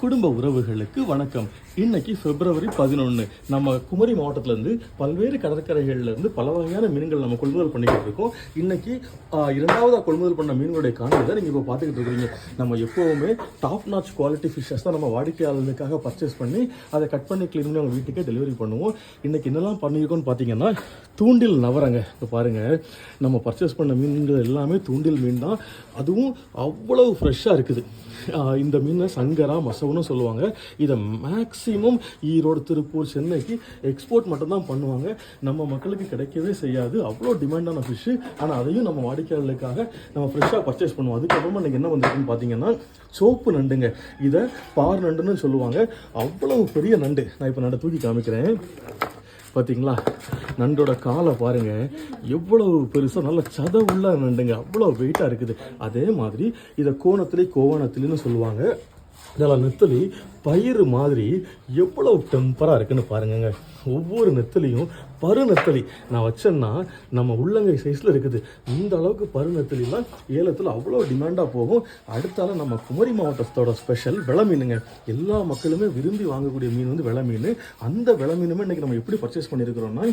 குடும்ப உறவுகளுக்கு வணக்கம். இன்னைக்கு பிப்ரவரி பதினொன்று நம்ம குமரி மாவட்டத்திலேருந்து பல்வேறு கடற்கரைகள்லேருந்து பல வகையான மீன்கள் நம்ம கொள்முதல் பண்ணிக்கிட்டு இருக்கோம். இன்னைக்கு இரண்டாவதாக கொள்முதல் பண்ண மீன்களுடைய காணொலி தான் நீங்கள் இப்போ பார்த்துக்கிட்டு இருக்கிறீங்க. நம்ம எப்போவுமே டாப் நாச் குவாலிட்டி ஃபிஷ்ஷஸ் தான் நம்ம வாடிக்கையாளர்களுக்காக பர்ச்சேஸ் பண்ணி அதை கட் பண்ணி க்ளீன் பண்ணி அவங்க வீட்டுக்கே டெலிவரி பண்ணுவோம். இன்னைக்கு என்னெல்லாம் பண்ணியிருக்கோம்னு பார்த்தீங்கன்னா தூண்டில் நவரங்க. இப்போ பாருங்க. நம்ம பர்ச்சேஸ் பண்ண மீன்கள் எல்லாமே தூண்டில் மீன் தான். அதுவும் அவ்வளவு ஃப்ரெஷ்ஷாக இருக்குது. இந்த மீனை சங்கரா மசவுன்னு சொல்லுவாங்க. இதை மேக்ஸ் மேக்ஸிமம் ஈரோடு திருப்பூர் சென்னைக்கு எக்ஸ்போர்ட் மட்டும்தான் பண்ணுவாங்க. நம்ம மக்களுக்கு கிடைக்கவே செய்யாது. அவ்வளோ டிமாண்டான ஃபிஷ்ஷு ஆனால் அதையும் நம்ம வாடிக்கையாளர்களுக்காக நம்ம ஃப்ரெஷ்ஷாக பர்ச்சேஸ் பண்ணுவோம். அதுக்கப்புறமா எனக்கு என்ன வந்திருக்குன்னு பார்த்தீங்கன்னா சோப்பு நண்டுங்க. இதை பார் நண்டுன்னு சொல்லுவாங்க. அவ்வளவு பெரிய நண்டு. நான் இப்போ நண்டை தூக்கி காமிக்கிறேன். பார்த்தீங்களா நண்டோட காலை பாருங்க. எவ்வளவு பெருசாக நல்ல சத உள்ள நண்டுங்க அவ்வளோ வெயிட்டாக இருக்குது. அதே மாதிரி இதை கோணத்துலேயே கோவணத்திலேன்னு சொல்லுவாங்க. இதெல்லாம் நெத்தலி பயிறு மாதிரி எவ்வளவு டெம்பராக இருக்குன்னு பாருங்கங்க. ஒவ்வொரு நெத்தலியும் பரு நெத்தலி. நான் வச்சேன்னா நம்ம உள்ளங்கை சைஸில் இருக்குது. இந்த அளவுக்கு பரு நெத்தலிலாம் ஏலத்தில் அவ்வளோ டிமாண்டாக போகும். அடுத்தால நம்ம குமரி மாவட்டத்தோட ஸ்பெஷல் விலை மீனுங்க. எல்லா மக்களுமே விரும்பி வாங்கக்கூடிய மீன் வந்து விள மீன். அந்த விள மீனுமே இன்றைக்கி நம்ம எப்படி பர்ச்சேஸ் பண்ணியிருக்கிறோம்னா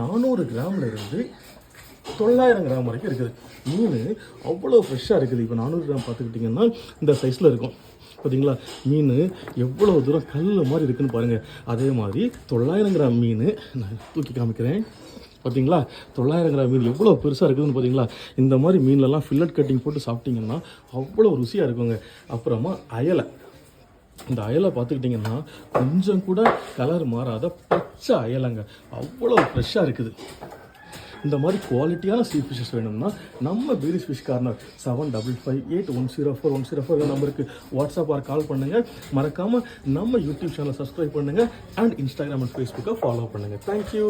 நானூறு கிராமில் இருந்து தொள்ளாயிரம் கிராம் வரைக்கும் இருக்குது. மீன் அவ்வளோ ஃப்ரெஷ்ஷாக இருக்குது. இப்போ நானூறு கிராம் பார்த்துக்கிட்டிங்கன்னா இந்த சைஸில் இருக்கும். பார்த்தீங்களா மீன் எவ்வளோ தூரம் கல் மாதிரி இருக்குதுன்னு பாருங்கள் அதே மாதிரி தொள்ளாயிரம் கிராம் மீன் நான் தூக்கி காமிக்கிறேன். பார்த்தீங்களா தொள்ளாயிரம் கிராம் மீன் எவ்வளோ பெருசாக இருக்குதுன்னு பார்த்தீங்களா இந்த மாதிரி மீன்லலாம் ஃபில்லட் கட்டிங் போட்டு சாப்பிட்டிங்கன்னா அவ்வளோ ருசியாக இருக்குங்க. அப்புறமா அயலை. இந்த அயலை பார்த்துக்கிட்டிங்கன்னா கொஞ்சம் கூட கலர் மாறாத பச்சை அயலைங்க. அவ்வளோ ஃப்ரெஷ்ஷாக இருக்குது. இந்த மாதிரி குவாலிட்டியான சீ ஃபிஷஸ் வேணும்னா நம்ம Peeris fish corner seven double five eight one zero four one zero four நம்பருக்கு வாட்ஸ்அப் ஆர் கால் பண்ணுங்கள் மறக்காமல் நம்ம யூடியூப் சேனலை சப்ஸ்கிரைப் பண்ணுங்கள் அண்ட் இன்ஸ்டாகிராம் அண்ட் ஃபேஸ்புக்கை ஃபாலோ பண்ணுங்கள் தேங்க்யூ